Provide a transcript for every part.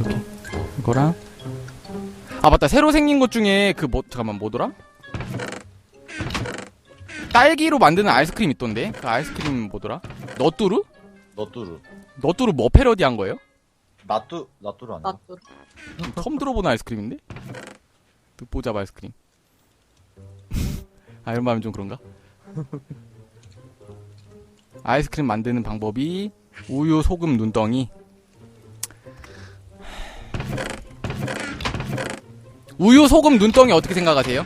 오케이, 오케이. 이거랑 아 맞다 새로 생긴 것 중에 그 뭐 잠깐만 뭐더라? 딸기로 만드는 아이스크림 있던데 그 아이스크림 뭐더라? 너뚜루? 너뚜루. 너뚜루 뭐 패러디한 거예요? 나뚜, 나뚜루 아니야? 나도. 처음 들어보는 아이스크림인데? 듣보잡 아이스크림 아 이런 말 하면 좀 그런가? 아이스크림 만드는 방법이 우유, 소금, 눈덩이 우유, 소금, 눈덩이 어떻게 생각하세요?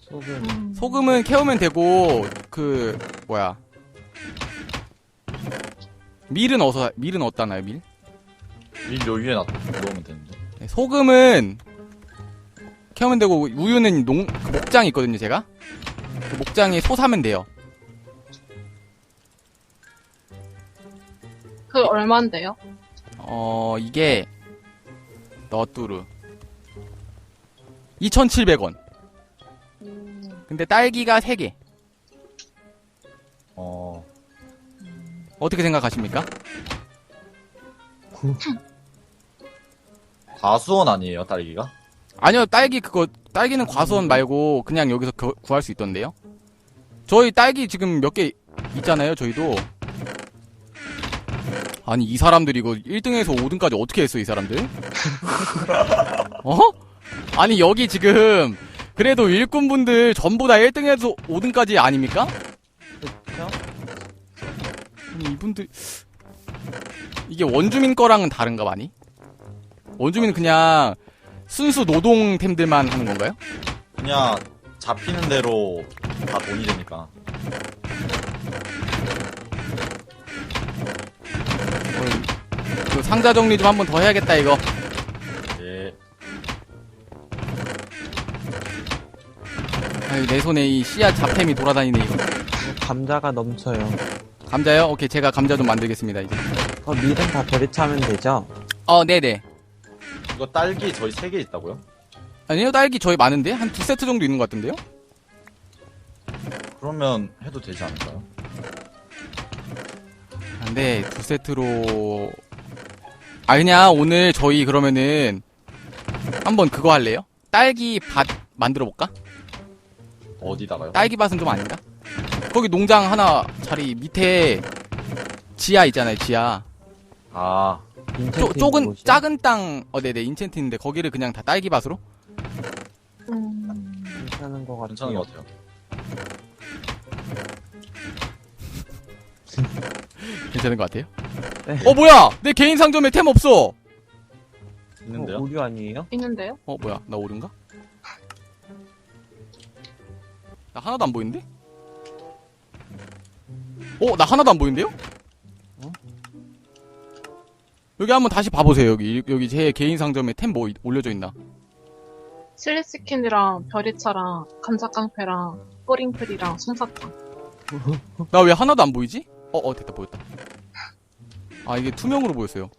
소금 음. 소금은 캐우면 되고 그 뭐야 밀은 어서 밀은 어디다나요 밀? 밀 요 위에 놔, 넣으면 되는데. 네, 소금은 캐우면 되고 우유는 농 그 목장이 있거든요 제가 그 목장에 소 사면 돼요 그 얼만데요? 어 이게 너뚜르 2,700원 음. 근데 딸기가 3개 어, 어떻게 생각하십니까? 과수원 아니에요, 딸기가? 아니요 딸기 그거 딸기는 과수원 말고 그냥 여기서 겨- 구할 수 있던데요 저희 딸기 지금 몇 개 있잖아요 저희도 아니 이 사람들 이거 1등에서 5등까지 어떻게 했어 이 사람들 어? 아니 여기 지금 그래도 일꾼분들 전부 다 1등에서 5등까지 아닙니까? 그쵸? 아니 이분들 이게 원주민 거랑은 다른가 많이? 원주민은 그냥 순수 노동템들만 하는 건가요? 그냥 잡히는 대로 다 돈이 되니까. 어, 그 상자 정리 좀 한번 더 해야겠다 이거 아유 내 손에 이 씨앗 잡템이 돌아다니네 이거 감자가 넘쳐요 감자요? 오케이 제가 감자 좀 만들겠습니다 이제 어 밀은 다 버리차면 되죠? 어 네네 이거 딸기 저희 세 개 있다고요? 아니요 딸기 저희 많은데? 한 두 세트 정도 있는 것 같은데요? 그러면 해도 되지 않을까요? 안 돼 두 세트로 아 그냥 오늘 저희 그러면은 한번 그거 할래요? 딸기 밭 만들어 볼까? 어디다가요? 딸기 밭은 좀 아닌가? 거기 농장 하나 자리 밑에 지하 있잖아요 지하 아, 쪼, 조금 작은 땅, 어, 네네, 인챈트인데, 거기를 그냥 다 딸기 밭으로? 음. 괜찮은 것 같아요 괜찮은 것 같아요. 괜찮은 것 같아요? 네. 어, 뭐야! 내 개인 상점에 템 없어! 있는데요? 어, 오류 아니에요? 있는데요? 어, 뭐야, 나 오른가? 나 하나도 안 보이는데? 어, 나 하나도 안 보이는데요? 어? 여기 한번 다시 봐보세요, 여기. 여기 제 개인 상점에 템 뭐 올려져 있나? 칠리치킨이랑 별이차랑 감자깡패랑 뿌링클이랑 솜사탕. 나 왜 하나도 안 보이지? 어, 어, 됐다, 보였다. 아, 이게 투명으로 보였어요.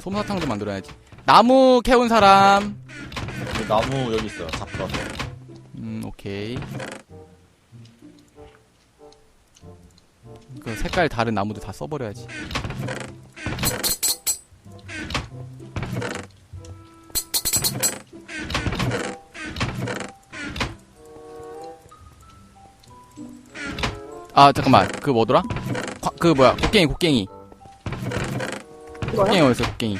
솜사탕 좀 만들어야지. 나무 캐온 사람. 나무 여기 있어요. 잡혀서. 음, 오케이. 그 색깔 다른 나무도 다 써버려야지. 아, 잠깐만. 그 뭐더라? 과- 그 뭐야? 곡괭이, 곡괭이. 곡괭이 어딨어, 곡괭이.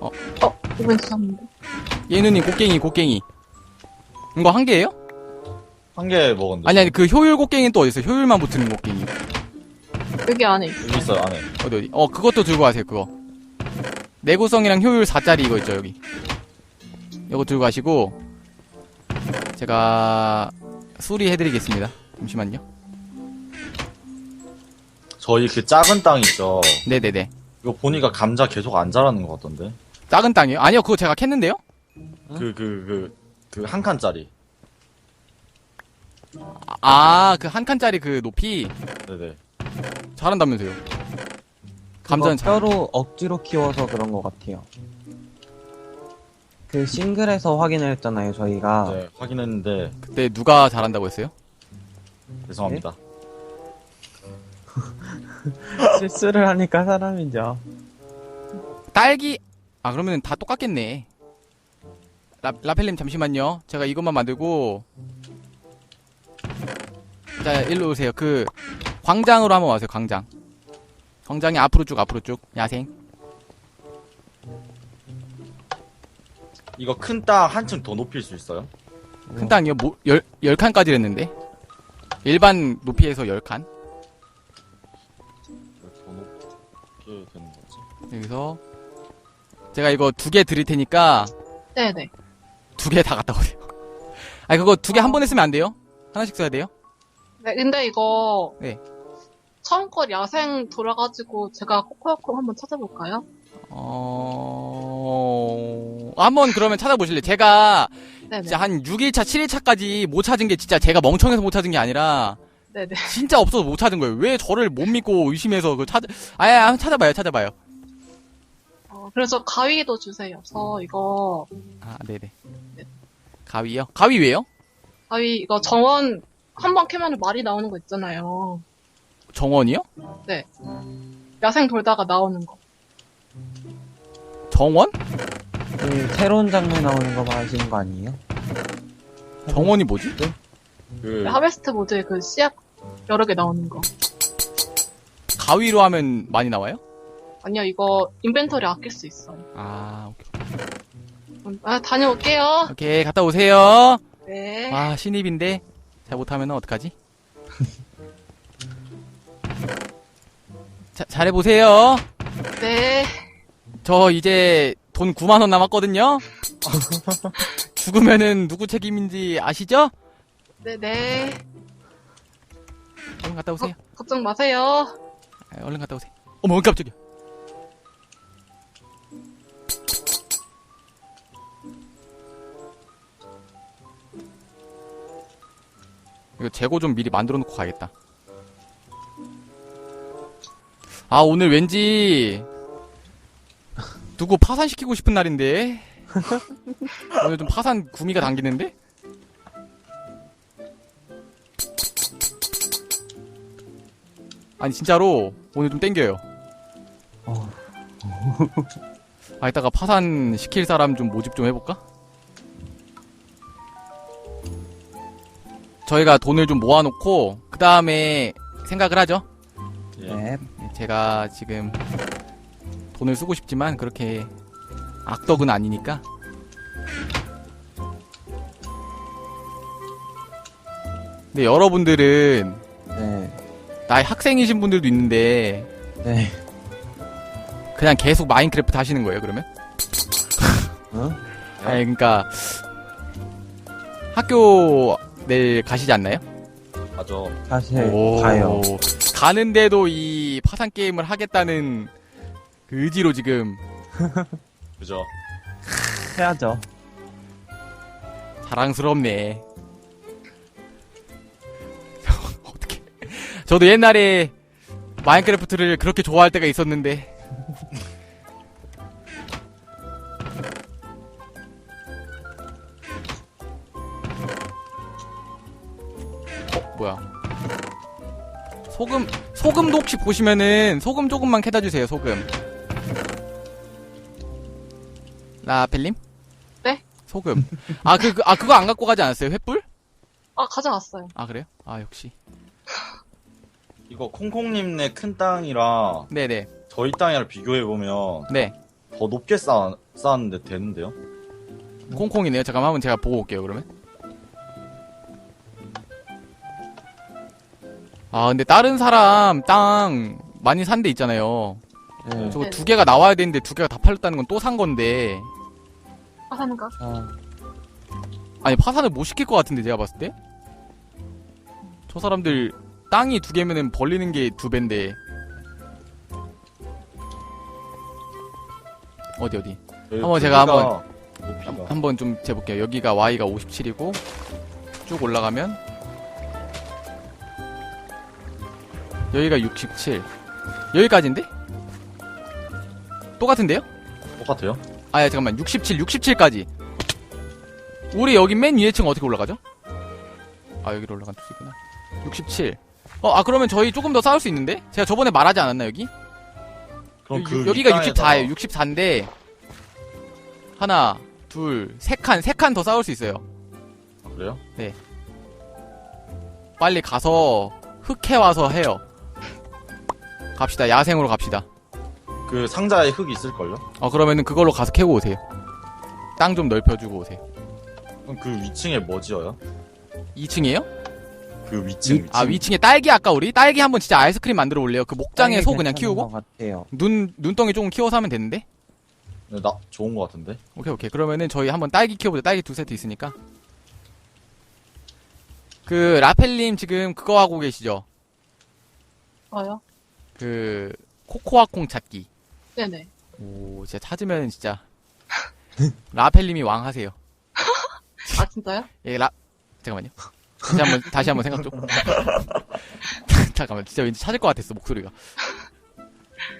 어, 이번 주셨는데. 예누님, 곡괭이, 곡괭이. 이거 한 개예요? 한 개 먹었는데. 아니, 아니, 그 효율 곡괭이는 또 어딨어? 효율만 붙는 곡괭이. 여기 안에 있어. 여기 있어요, 안에. 어디 어디? 어 그것도 들고 가세요 그거. 내구성이랑 효율 4짜리 이거 있죠 여기. 이거 들고 가시고 제가 수리해드리겠습니다. 잠시만요. 저희 그 작은 땅 있죠. 네네네. 이거 보니까 감자 계속 안 자라는 것 같던데. 작은 땅이요? 아니요 그거 제가 캤는데요? 그, 그, 그, 그 한 칸짜리. 아 그 한 칸짜리 그 높이 네네. 잘한다면서요. 감자는 잘. 뼈로 억지로 키워서 그런 것 같아요 그 싱글에서 확인을 했잖아요 저희가 네, 확인했는데, 그때 누가 잘한다고 했어요? 죄송합니다. 실수를 하니까 사람이죠 딸기 아 그러면 다 똑같겠네 라, 라펠님 잠시만요. 제가 이것만 만들고. 자 일로 오세요. 그 광장으로 한번 와세요 광장. 광장이 앞으로 쭉 앞으로 쭉. 야생. 이거 큰 땅 한층 더 높일 수 있어요? 큰 땅이요? 뭐, 열, 열 칸까지 했는데? 일반 높이에서 열 칸? 왜더 높게 되는 거지? 여기서 제가 이거 두 개 드릴 테니까 네네. 두 개 다 갖다 오세요 아니 그거 두 개 한 번에 쓰면 안 돼요 하나씩 써야 돼요 네, 근데 이거. 네. 처음 거 야생 돌아가지고 제가 코코야코 한번 찾아볼까요? 어... 한번 그러면 찾아보실래요? 제가 네네. 진짜 한 6일차, 7일차까지 못 찾은 게 진짜 제가 멍청해서 못 찾은 게 아니라 네네. 진짜 없어서 못 찾은 거예요. 왜 저를 못 믿고 의심해서 그 찾, 아예 한번 찾아봐요, 찾아봐요. 어, 그래서 가위도 주세요. 저 이거, 아, 네네. 가위요? 가위 왜요? 가위, 이거 정원 한 번 캐면 말이 나오는 거 있잖아요. 정원이요? 야생 돌다가 나오는 거. 정원? 그 새로운 장르 나오는 거 말하시는 거 아니에요? 정원이 뭐지? 그 하베스트 모드에 그 씨앗 여러 개 나오는 거. 가위로 하면 많이 나와요? 아니요, 이거 인벤토리 아낄 수 있어요. 아, 오케이. 음, 아, 다녀올게요. 오케이, 갔다 오세요. 네. 와, 신입인데 잘 못하면 어떡하지? 자, 잘해보세요. 네. 저 이제 돈 9만원 남았거든요? 죽으면은 누구 책임인지 아시죠? 네네. 얼른 갔다 오세요. 걱정 마세요. 아, 얼른 갔다 오세요. 어머, 깜짝이야. 이거 재고 좀 미리 만들어 놓고 가야겠다. 아, 오늘 왠지 누구 파산시키고 싶은 날인데. 오늘 좀 파산 구미가 당기는데? 아니 진짜로 오늘 좀 땡겨요. 어. 아 이따가 파산 시킬 사람 좀 모집 좀 해볼까? 저희가 돈을 좀 모아놓고 그 다음에 생각을 하죠. 예. 네. 제가 지금 돈을 쓰고 싶지만 그렇게 악덕은 아니니까. 근데 여러분들은 네. 나이 학생이신 분들도 있는데 네. 그냥 계속 마인크래프트 하시는 거예요 그러면? 어? 아니 그러니까 학교 내일 가시지 않나요? 맞아. 사실 오, 가요. 가는데도 이 파산 게임을 하겠다는 그 의지로 지금 그죠? 해야죠. 자랑스럽네. 어떻게? 저도 옛날에 마인크래프트를 그렇게 좋아할 때가 있었는데. 소금, 소금도 혹시 보시면은 소금 조금만 캐다 주세요, 소금. 라펠님? 네? 소금. 아, 그, 그, 아, 그거 안 갖고 가지 않았어요? 횃불? 아, 가져왔어요. 아, 그래요? 아, 역시. 이거 콩콩님네 큰 땅이랑 네네. 저희 땅이랑 비교해보면 네. 더 높게 쌓, 쌓았는데 되는데요? 콩콩이네요. 잠깐만 한번 제가 보고 올게요, 그러면. 아, 근데 다른 사람 땅 많이 산 데 있잖아요. 네. 저거 네. 두 개가 나와야 되는데 두 개가 다 팔렸다는 건 또 산 건데. 파산가? 어, 아니, 파산을 못 시킬 것 같은데, 제가 봤을 때? 저 사람들 땅이 두 개면은 벌리는 게 두 배인데. 어디, 어디? 한번 제가 한번 높이가 한번 좀 재볼게요. 여기가 y가 57이고 쭉 올라가면 여기가 67. 여기까지인데? 똑같은데요? 똑같아요? 아, 야, 잠깐만. 67, 67까지. 우리 여기 맨 위에 층 어떻게 올라가죠? 아, 여기로 올라간 투수구나. 67. 어, 아, 그러면 저희 조금 더 쌓을 수 있는데? 제가 저번에 말하지 않았나, 여기? 그럼 여- 그 여 기가 윗땅에다가- 64예요. 64인데 하나, 둘, 세 칸, 세 칸더 쌓을 수 있어요. 아, 그래요? 빨리 가서 흙해 와서 해요. 갑시다. 야생으로 갑시다. 그 상자에 흙 있을걸요? 어 그러면은 그걸로 가서 캐고 오세요. 땅 좀 넓혀주고 오세요. 그럼 그 위층에 뭐 지어요? 2층이에요? 그 위층, 위층. 아 위층에 딸기 아까 우리 딸기 한번 진짜 아이스크림 만들어 올래요. 그 목장에 소 그냥 키우고 것 같아요. 눈 눈덩이 조금 키워서 하면 되는데. 네, 나 좋은 것 같은데? 오케이 오케이 그러면은 저희 한번 딸기 키워보자. 딸기 두 세트 있으니까. 그 라펠님 지금 그거 하고 계시죠? 뭐요? 그 코코아콩 찾기. 네네. 오 진짜 찾으면 진짜 라펠님이 왕 하세요. 아, 진짜요? 예, 라, 잠깐만요. 다시 한 번, 다시 한번 생각 좀. 잠깐만, 진짜 왠지 찾을 것 같았어, 목소리가.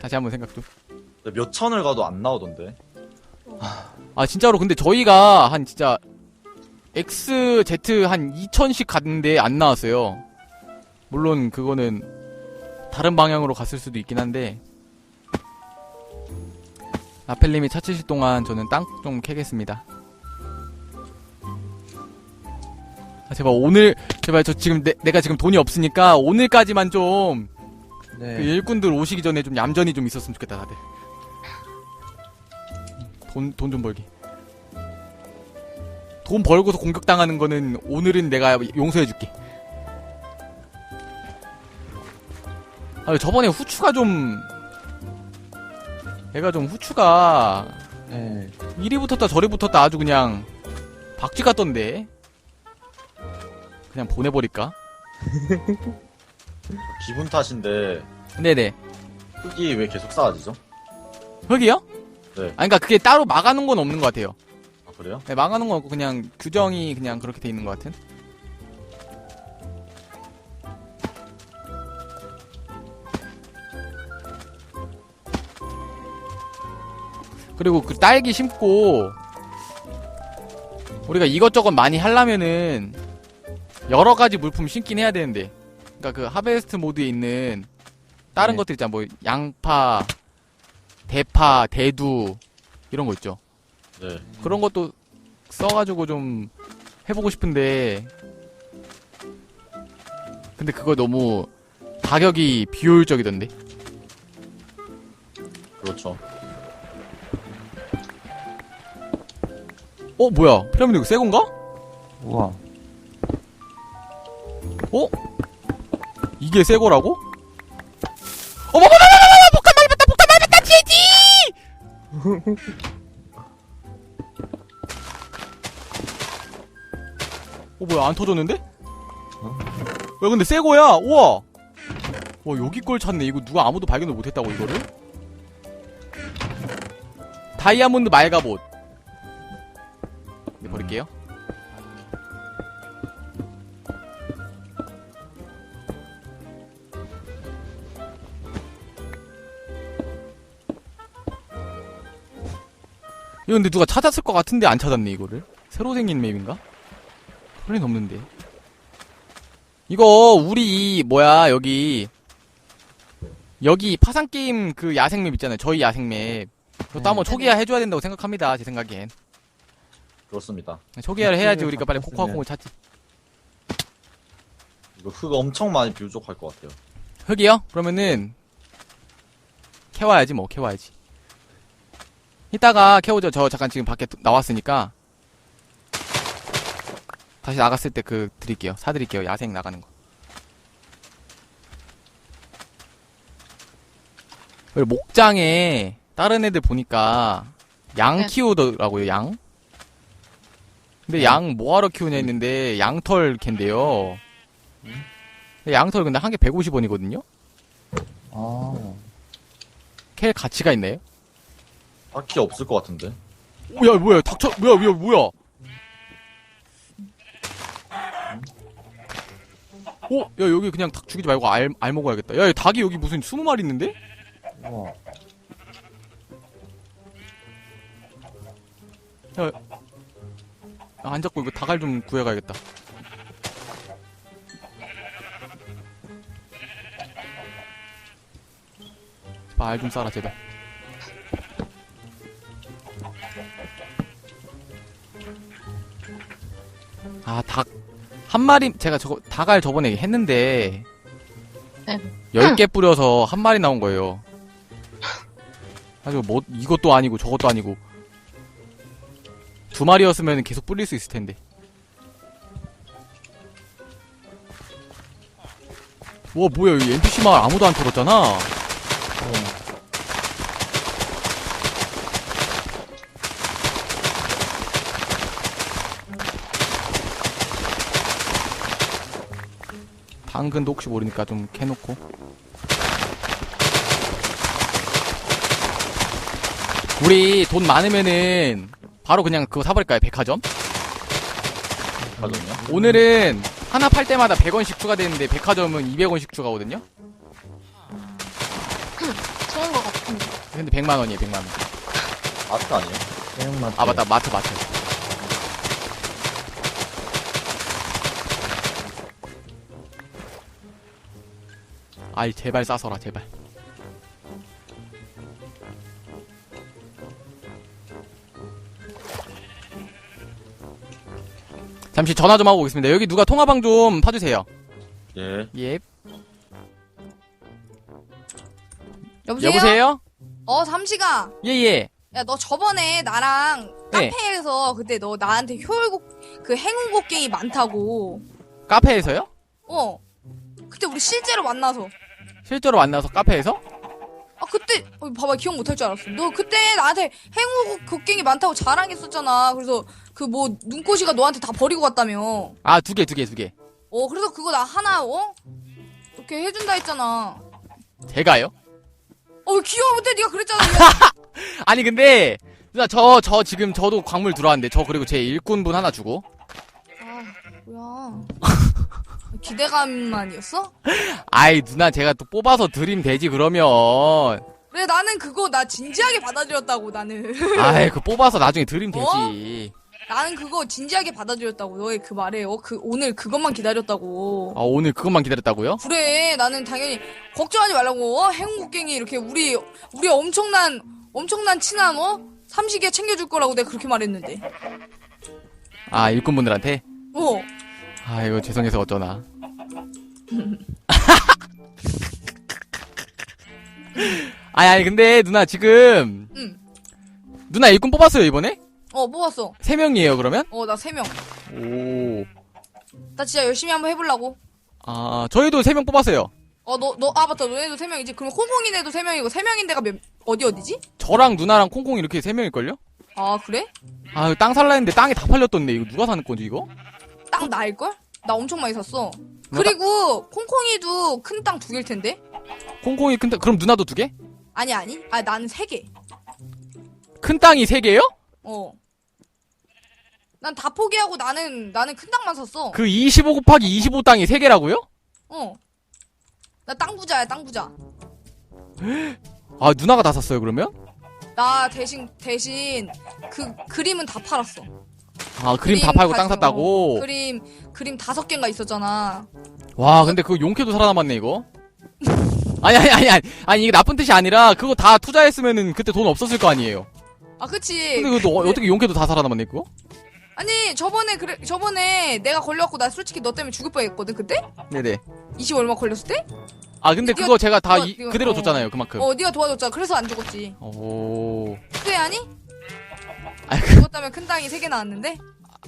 다시 한번 생각 좀. 근데 몇 천을 가도 안 나오던데? 아, 진짜로, 근데 저희가 한 진짜, X, Z 한 2000씩 갔는데 안 나왔어요. 물론, 그거는, 다른 방향으로 갔을 수도 있긴 한데, 라펠님이 찾으실 동안 저는 땅 좀 캐겠습니다. 아, 제발 오늘, 제발 저 지금 내, 내가 지금 돈이 없으니까 오늘까지만 좀, 네. 그 일꾼들 오시기 전에 좀 얌전히 좀 있었으면 좋겠다, 다들. 돈, 돈 좀 벌기. 돈 벌고서 공격당하는 거는 오늘은 내가 용서해줄게. 아, 저번에 후추가 좀, 얘가 좀 후추가, 네. 이리 붙었다 저리 붙었다 아주 그냥, 박쥐 같던데. 그냥 보내버릴까? 기분 탓인데, 네네. 흙이 왜 계속 쌓아지죠? 흙이요? 네. 아니, 그니까 그게 따로 막아놓은 건 없는 것 같아요. 아, 그래요? 네, 막아놓은 건 없고 그냥 규정이 그냥 그렇게 돼 있는 것 같은. 그리고 그 딸기 심고 우리가 이것저것 많이 하려면은 여러 가지 물품 심긴 해야 되는데. 그러니까 그 하베스트 모드에 있는 다른 네. 것들 있잖아. 뭐 양파, 대파, 대두 이런 거 있죠. 네. 그런 것도 써가지고 좀 해보고 싶은데 근데 그거 너무 가격이 비효율적이던데 그렇죠. 어 뭐야 피라미드 이거 새 건가? 우와. 어? 이게 새 거라고? 어머머머머머머 복간 말봤다 복간 말봤다 지지 어 뭐야 안 터졌는데? 야 근데 새 거야 우와 와 여기 걸 찾네 이거 누가 아무도 발견을 못했다고 이거를? 다이아몬드 말가봇 이거 근데 누가 찾았을 것 같은데 안 찾았네 이거를 새로 생긴 맵인가? 소리 없는데 이거 우리 이 뭐야 여기 여기 파산 게임 그 야생 맵 있잖아요 저희 야생 맵 그것도 네. 한번 초기화 해줘야 된다고 생각합니다 제 생각엔 그렇습니다. 초기화를 해야지 흙을 우리가 빨리. 코코아콩을 찾지 이거 흙 엄청 많이 부족할 것 같아요. 흙이요? 그러면은 캐와야지 뭐 캐와야지 이따가 캐오죠 저 잠깐 지금 밖에 나왔으니까 다시 나갔을 때 그 드릴게요. 사드릴게요. 야생 나가는 거. 그리고 목장에 다른 애들 보니까 양 네. 키우더라고요 양. 근데 양 뭐하러 키우냐 했는데 양털 캔데요. 근데 양털 근데 한 개 150원이거든요. 아. 캘 가치가 있나요? 딱히 없을 것 같은데. 오, 야, 뭐야, 닥쳐, 뭐야, 뭐야, 뭐야. 오, 야, 여기 그냥 닭 죽이지 말고 알, 알 먹어야겠다. 야, 이 닭이 여기 무슨 20마리 있는데? 우와. 야, 안 잡고 이거 닭알 좀 구해가야겠다. 알 좀 싸라, 제발. 아, 닭. 한 마리, 제가 저거, 닭알 저번에 했는데. 네. 10개 뿌려서 한 마리 나온 거예요. 아주 뭐, 이것도 아니고 저것도 아니고. 두 마리였으면 계속 뿌릴 수 있을 텐데. 와, 뭐야, 여기 NPC 마을 아무도 안 털었잖아. 당근도 혹시 모르니까 좀 캐놓고. 우리 돈 많으면은 바로 그냥 그거 사버릴까요? 백화점? 가졌냐? 오늘은 하나 팔 때마다 100원씩 추가되는데 백화점은 200원씩 추가거든요? 좋은 것 같은데. 근데 100만 원이에요, 100만 원. 아트 아니에요? 대형마트. 아, 맞다, 마트, 마트. 아이, 제발 싸서라, 제발. 잠시 전화 좀 하고 오겠습니다. 여기 누가 통화방 좀 파주세요. 예. 예. 여보세요? 여보세요? 어, 삼시가. 예, 예. 야, 너 저번에 나랑 네. 카페에서 그때 너 나한테 효율곡, 그 행운곡갱이 많다고. 카페에서요? 어. 그때 우리 실제로 만나서. 실제로 만나서 카페에서? 아, 그때, 어, 봐봐, 기억 못할 줄 알았어. 너 그때 나한테 행운곡갱이 많다고 자랑했었잖아. 그래서 그 뭐, 눈꼬시가 너한테 다 버리고 갔다며. 아, 두 개, 두 개, 두 개. 어, 그래서 그거 나 하나, 어? 이렇게 해준다 했잖아. 제가요? 어, 왜 기억 못해? 네가 그랬잖아. 네가. 아니 근데 누나 저 저 지금 저도 광물 들어왔는데 저 그리고 제 일꾼분 하나 주고 아, 뭐야. 기대감만이었어? 아이 누나 제가 또 뽑아서 드림 되지 그러면. 그래, 나는 그거 나 진지하게 받아들였다고, 나는. 아이 그 뽑아서 나중에 드림 되지. 나는 그거 진지하게 받아들였다고. 너의 그 말에 어, 그 오늘 그것만 기다렸다고. 아 오늘 그것만 기다렸다고요? 그래 나는 당연히 걱정하지 말라고 어? 행운곡갱이 이렇게 우리 우리 엄청난 엄청난 친한 어? 삼식에 챙겨줄 거라고 내가 그렇게 말했는데. 아 일꾼분들한테? 어. 아 이거 죄송해서 어쩌나 아니 아니 근데 누나 지금 응. 누나 일꾼 뽑았어요 이번에? 어, 뽑았어. 세 명이에요 그러면? 어, 나 세 명. 오. 나 진짜 열심히 한번 해보려고. 아 저희도 세 명 뽑았어요 어, 너, 너, 아, 맞다. 너네도 세 명이지. 그럼 콩콩이네도 세 명이고, 세 명인데가 몇, 어디, 어디지? 저랑 누나랑 콩콩 이렇게 세 명일걸요? 아, 그래? 아땅 살라 했는데 땅이 다 팔렸던데 이거 누가 사는 건지 이거? 땅 나일걸? 나 엄청 많이 샀어. 그리고, 콩콩이도 큰 땅 두 개일 텐데? 콩콩이 큰 땅, 그럼 누나도 두 개? 아니, 아니. 아, 나는 세 개. 큰 땅이 세 개요? 어. 난 다 포기하고 나는, 나는 큰 땅만 샀어. 그 25 곱하기 25 땅이 세 개라고요? 어. 나 땅 부자야, 땅 부자. 아 누나가 다 샀어요 그러면? 나 대신, 대신, 그, 그림은 다 팔았어. 아 그림 다 팔고 땅 가지고, 샀다고? 어, 그림, 그림 다섯 개인가 있었잖아. 와 근데 그거 용케도 살아남았네 이거 아니 아니 아니 아니 아니 이게 나쁜 뜻이 아니라 그거 다 투자했으면은 그때 돈 없었을 거 아니에요 아, 그치. 근데 그거 어, 어떻게 용케도 다 살아남았네 그거? 아니, 저번에, 그래, 저번에 내가 걸려갖고 나 솔직히 너 때문에 죽을 뻔 했거든, 그때? 네네 20 얼마 걸렸을 때? 아 근데 이거- 그거 제가 다 이거- 이- 이거- 그대로 어. 줬잖아요 그만큼 어, 네가 도와줬잖아. 그래서 안 죽었지. 오 후회하니? 아이, 그- 죽었다면 큰 땅이 세 개 나왔는데?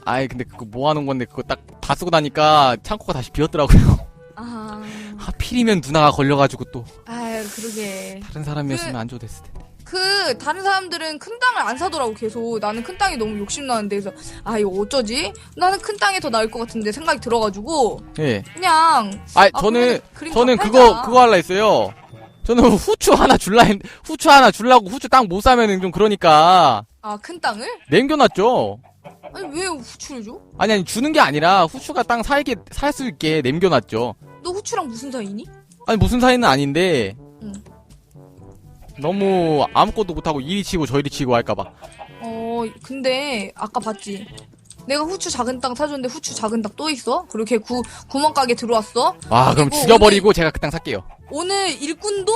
아이 근데 그거 모아놓은 건데 그거 딱 다 쓰고 나니까 창고가 다시 비었더라고요. 아, 하필이면 누나가 걸려가지고 또. 아유, 그러게. 다른 사람이었으면 그- 안 됐을 텐데. 그 다른 사람들은 큰 땅을 안 사더라고 계속. 나는 큰 땅이 너무 욕심 나는데 그래서 아 이거 어쩌지? 나는 큰 땅이 더 나을 것 같은데 생각이 들어가지고 예. 그냥 아 아, 저는 그림 저는 다 그거 팔자. 그거 할라 했어요. 저는 후추 하나 줄라 했 후추 하나 줄라고 후추 땅 못 사면은 좀 그러니까. 아 큰 땅을? 남겨놨죠. 아니 왜 후추를 줘? 아니 아니 주는 게 아니라 후추가 땅 살게 살 수 있게 남겨놨죠. 너 후추랑 무슨 사이니? 아니 무슨 사이는 아닌데 응. 너무 아무것도 못하고 이리 치고 저리 치고 할까봐. 어 근데 아까 봤지 내가 후추 작은 땅 사줬는데 후추 작은 땅 또 있어? 그리고 걔 구, 구멍가게 들어왔어 와 그럼 그리고 죽여버리고 제가 그 땅 살게요. 오늘 일꾼도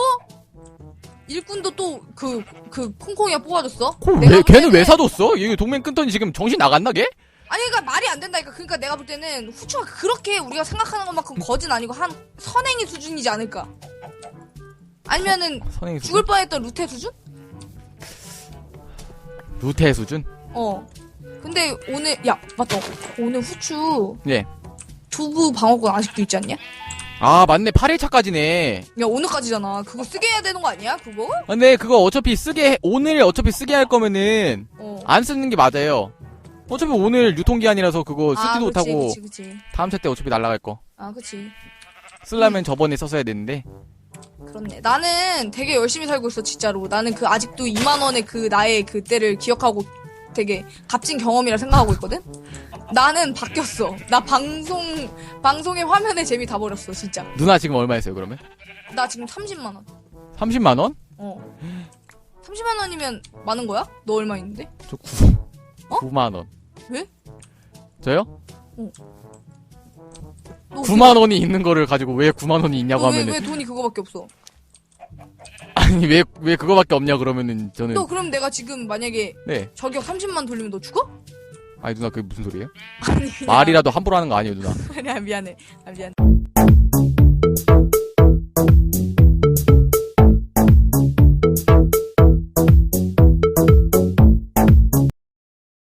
일꾼도 또 그 그 콩콩이가 뽑아줬어 내가 왜볼 걔는 왜 사줬어? 얘 동맹 끊더니 지금 정신 나갔나 걔? 아니 그러니까 말이 안 된다니까. 그러니까 내가 볼 때는 후추가 그렇게 우리가 생각하는 것만큼 거진 아니고 한 선행이 수준이지 않을까. 아니면은 선행이 수준? 죽을 뻔했던 루테 수준? 루테 수준? 어. 근데 오늘 야 맞다. 오늘 후추 예. 두부 방어권 아직도 있지 않냐? 아 맞네 8일차까지네 야 오늘까지잖아. 그거 쓰게 해야 되는 거 아니야? 그거? 근데 그거 어차피 쓰게 해- 오늘 어차피 쓰게 할 거면은 어. 안 쓰는 게 맞아요 어차피 오늘 유통기한이라서 그거 쓰지도 아, 그치, 못하고 그치, 그치. 다음 차 때 어차피 날라갈 거 아, 그치. 쓰려면 저번에 썼어야 되는데 그렇네. 나는 되게 열심히 살고 있어, 진짜로. 나는 그 아직도 2만 원의 그 나의 그때를 기억하고 되게 값진 경험이라 생각하고 있거든? 나는 바뀌었어. 나 방송, 방송의 화면에 재미 다 버렸어, 진짜. 누나 지금 얼마 했어요 그러면? 나 지금 30만 원. 30만 원? 어. 30만 원이면 많은 거야? 너 얼마 있는데? 저 9, 어? 9만 원 왜? 저요? 너 9만 원이 있는 거를 가지고 왜 9만 원이 있냐고 너 왜, 하면은 왜 돈이 그거밖에 없어? 아니 왜 왜 그거밖에 없냐 그러면은 저는 너 그럼 내가 지금 만약에 네 저격 30만 돌리면 너 죽어? 아니 누나 그게 무슨 소리예요? 아니, 그냥- 말이라도 함부로 하는 거 아니에요 누나 아니야, 미안해. 아, 미안해.